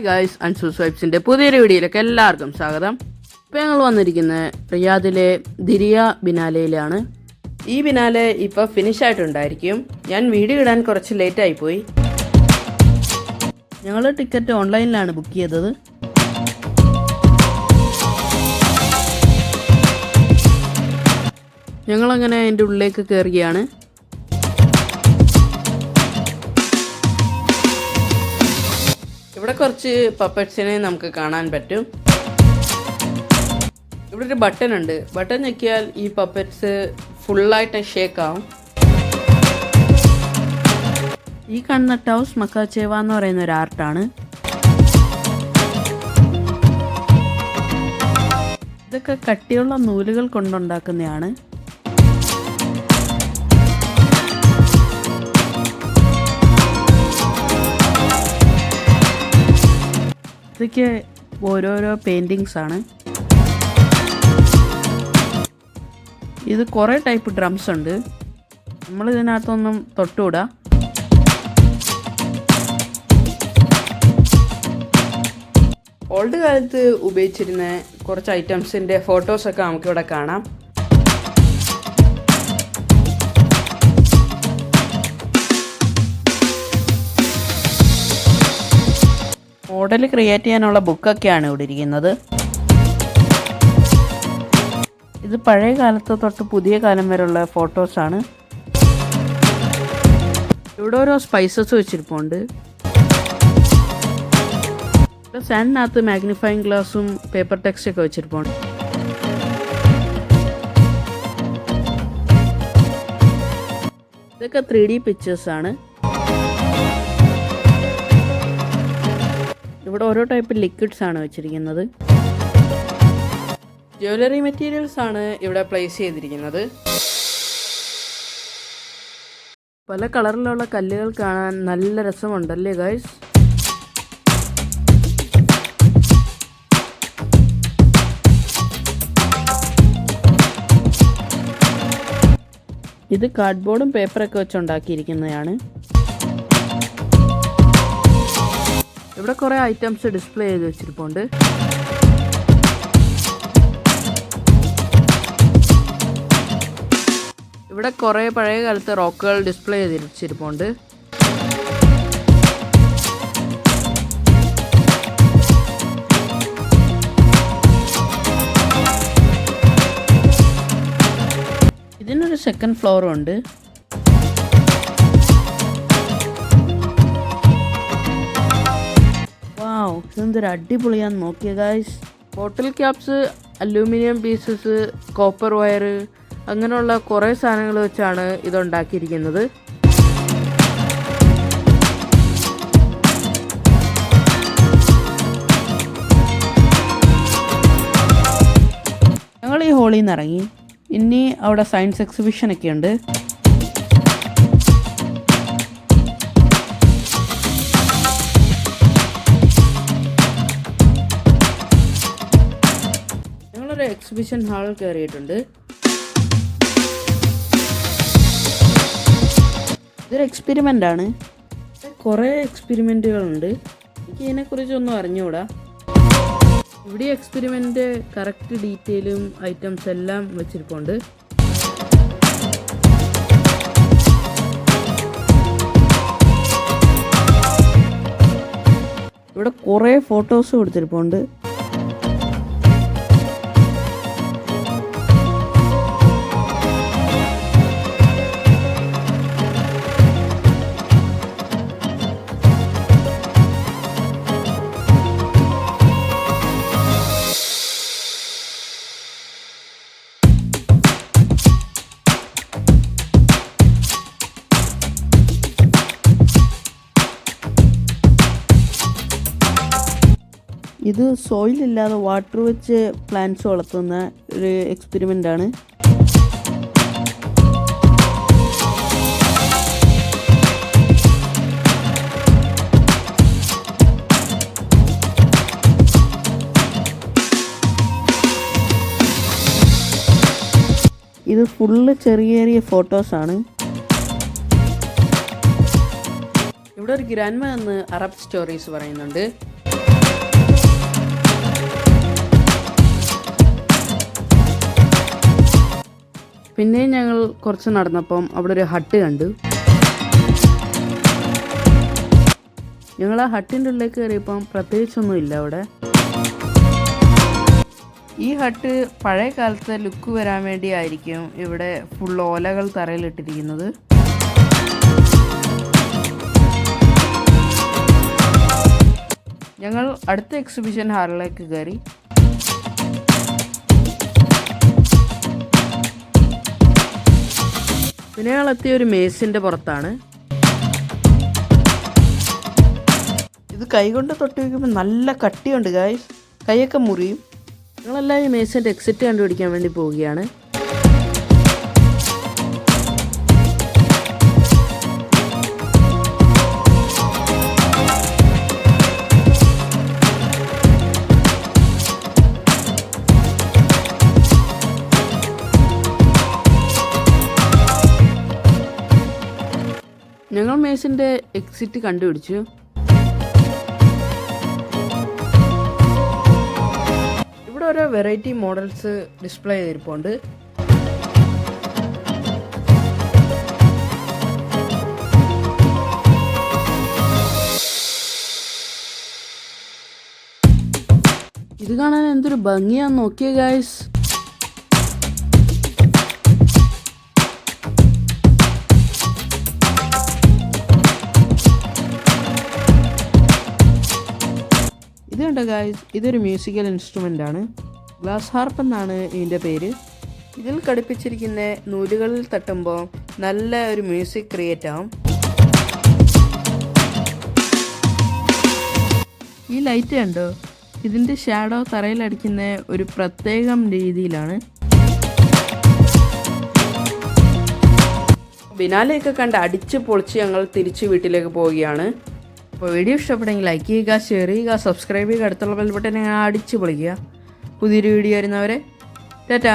Guys Ansu സ്വൈപ്സിന്റെ പുതിയൊരു വീഡിയോയിലേക്ക് എല്ലാവർക്കും സ്വാഗതം. ഇപ്പോൾ ഞങ്ങൾ വന്നിരിക്കുന്നത് റിയാദിലെ ദിരിയ ബിനാലയിലാണ്. ഈ ബിനാലെ ഇപ്പോൾ ഫിനിഷ് ആയിട്ടുണ്ടായിരിക്കും. ഞാൻ വീഡിയോ ഇടാൻ കുറച്ച് ലേറ്റ് പോയി. ഞങ്ങൾ ടിക്കറ്റ് ഓൺലൈനിലാണ് ബുക്ക് ചെയ്തത്. ഞങ്ങളങ്ങനെ അതിന്റെ ഉള്ളിലേക്ക് കയറുകയാണ് ഇവിടെ കുറച്ച് പപ്പറ്റ്സിനെ നമുക്ക് കാണാൻ പറ്റും. ഇവിടെ ഒരു ബട്ടൺ ഉണ്ട്. ബട്ടൺ ഞെക്കിയാൽ ഈ പപ്പറ്റ്സ് ഫുള്ളായിട്ട് ഷേക്ക് ആവും. ഈ കാണുന്ന ടൗസ് മക്കാച്ചേവ എന്ന് പറയുന്ന ഒരു ആർട്ടാണ് ഇതൊക്കെ കട്ടിയുള്ള നൂലുകൾ കൊണ്ടുണ്ടാക്കുന്നതാണ്. ഇതൊക്കെ ഓരോരോ പെയിന്റിങ്സ് ആണ്. ഇത് കുറേ ടൈപ്പ് ഡ്രംസ് ഉണ്ട്. നമ്മൾ ഇതിനകത്തൊന്നും തൊട്ടുകൂടാ ഓൾഡ് കാലത്ത് ഉപയോഗിച്ചിരുന്ന കുറച്ച് ഐറ്റംസിന്റെ ഫോട്ടോസൊക്കെ നമുക്കിവിടെ കാണാം. മോഡൽ ക്രിയേറ്റ് ചെയ്യാനുള്ള ബുക്കൊക്കെയാണ് ഇവിടെ ഇരിക്കുന്നത്. ഇത് പഴയ കാലത്ത് തൊട്ട് പുതിയ കാലം വരെയുള്ള ഫോട്ടോസാണ് ഇവിടെ ഓരോ സ്പൈസസ് വെച്ചിരിപ്പുണ്ട്. സാൻഡിനകത്ത് മാഗ്നിഫൈങ് ഗ്ലാസും പേപ്പർ ടെക്സ്റ്റ് ഒക്കെ വെച്ചിരിപ്പുണ്ട്. ഇതൊക്കെ ത്രീ ഡി പിക്ചേഴ്സ് ഇവിടെ ഓരോ ടൈപ്പ് ലിക്വിഡ്സ് ആണ് വെച്ചിരിക്കുന്നത്. ജ്വല്ലറി മെറ്റീരിയൽസ് ആണ് ഇവിടെ പ്ലേസ് ചെയ്തിരിക്കുന്നത്. പല കളറിലുള്ള കല്ലുകൾ കാണാൻ നല്ല രസമുണ്ടല്ലേ ഗൈസ് ഇത് കാർഡ്ബോർഡും പേപ്പറൊക്കെ വെച്ച് ഇവിടെ കുറേ ഐറ്റംസ് ഡിസ്പ്ലേ ചെയ്ത് വെച്ചിരിപ്പുണ്ട്. ഇവിടെ കുറേ പഴയ കാലത്തെ റോക്കുകൾ ഡിസ്പ്ലേ ചെയ്ത് വെച്ചിരിപ്പുണ്ട്. ഇതിനൊരു സെക്കൻഡ് ഫ്ലോറും ഉണ്ട്. വാവ് എന്തൊരു അടിപൊളിയാന്ന് നോക്കിയ guys bottle caps aluminium pieces copper wire അങ്ങനെയുള്ള കുറേ സാധനങ്ങൾ വെച്ചാണ് ഇതുണ്ടാക്കിയിരിക്കുന്നത്. ഞങ്ങൾ ഈ ഹോളിൽ നിന്ന് ഇറങ്ങി ഇനി അവിടെ സയൻസ് എക്സിബിഷനൊക്കെ ഉണ്ട്. ഞങ്ങളൊരു എക്സിബിഷൻ ഹാളിൽ കയറിയിട്ടുണ്ട് ഇതൊരു എക്സ്പെരിമെന്റ് ആണ്. കുറേ എക്സ്പെരിമെന്റുകളുണ്ട് എനിക്ക് ഇതിനെക്കുറിച്ചൊന്നും അറിഞ്ഞുകൂടാ ഇവിടെ എക്സ്പെരിമെന്റ് കറക്റ്റ് ഡീറ്റെയിലും ഐറ്റംസ് എല്ലാം വെച്ചിരിപ്പുണ്ട്. ഇവിടെ കുറേ ഫോട്ടോസ് കൊടുത്തിരിപ്പുണ്ട്. ഇത് സോയിൽ ഇല്ലാതെ വാട്ടർ വെച്ച് പ്ലാന്റ്സ് വളർത്തുന്ന ഒരു എക്സ്പെരിമെന്റ് ആണ്. ഇത് ഫുള്ള് ചെറിയ ചെറിയ ഫോട്ടോസാണ് ഇവിടെ ഒരു ഗ്രാൻഡ്മ എന്ന് അറബ് സ്റ്റോറീസ് പറയുന്നുണ്ട്. പിന്നെയും ഞങ്ങൾ കുറച്ച് നടന്നപ്പം അവിടെ ഒരു ഹട്ട് കണ്ടു. ഞങ്ങൾ ആ ഹട്ടിന്റെ ഉള്ളിലേക്ക് കയറിയപ്പം പ്രത്യേകിച്ചൊന്നും ഇല്ല അവിടെ. ഈ ഹട്ട് പഴയ കാലത്തെ ലുക്ക് വരാൻ വേണ്ടിയായിരിക്കും ഇവിടെ ഫുൾ ഓലകൾ തറയിലിട്ടിരിക്കുന്നത് ഞങ്ങൾ അടുത്ത എക്സിബിഷൻ ഹാളിലേക്ക് കയറി. പിന്നെ എത്തിയ ഒരു മേസിന്റെ പുറത്താണ്. ഇത് കൈകൊണ്ട് തൊട്ട് വയ്ക്കുമ്പോൾ നല്ല കട്ടിയുണ്ട് ഗായ്സ് കൈയൊക്കെ മുറിയും. ഞങ്ങളെല്ലാം ഈ മേസിന്റെ എക്സിറ്റ് കണ്ടുപിടിക്കാൻ വേണ്ടി പോവുകയാണ്. മേസിന്റെ എക്സിറ്റ് കണ്ടുപിടിച്ചു. ഇവിടെ ഓരോ വെറൈറ്റി മോഡൽസ് ഡിസ്പ്ലേ ചെയ്തിരിപ്പുണ്ട്. ഇത് കാണാൻ എന്തൊരു ഭംഗിയാന്ന് നോക്കിയ ഗായ്സ് കണ്ടോ ഗായ്സ് ഇതൊരു മ്യൂസിക്കൽ ഇൻസ്ട്രുമെന്റ് ആണ്. ഗ്ലാസ് ഹാർപ്പ് എന്നാണ് ഇതിന്റെ പേര്. ഇതിൽ ഘടിപ്പിച്ചിരിക്കുന്ന നൂലുകളിൽ തട്ടുമ്പോൾ നല്ല ഒരു മ്യൂസിക് ക്രിയേറ്റ് ആവും. ഈ ലൈറ്റ് കണ്ടോ? ഇതിന്റെ ഷാഡോ തറയിലടിക്കുന്ന ഒരു പ്രത്യേകം രീതിയിലാണ്. ബിനാലെയൊക്കെ കണ്ട് അടിച്ച് പൊളിച്ച് ഞങ്ങൾ തിരിച്ച് വീട്ടിലേക്ക് പോവുകയാണ്. അപ്പോൾ വീഡിയോ ഇഷ്ടപ്പെട്ടെങ്കിൽ ലൈക്ക് ചെയ്യുക ഷെയർ ചെയ്യുക സബ്സ്ക്രൈബ് ചെയ്യുക അടുത്തുള്ള ബെൽ ബട്ടൺ അടിച്ച് പൊളിക്കുക. പുതിയൊരു വീഡിയോ വരുന്നവരെ ടാറ്റാ.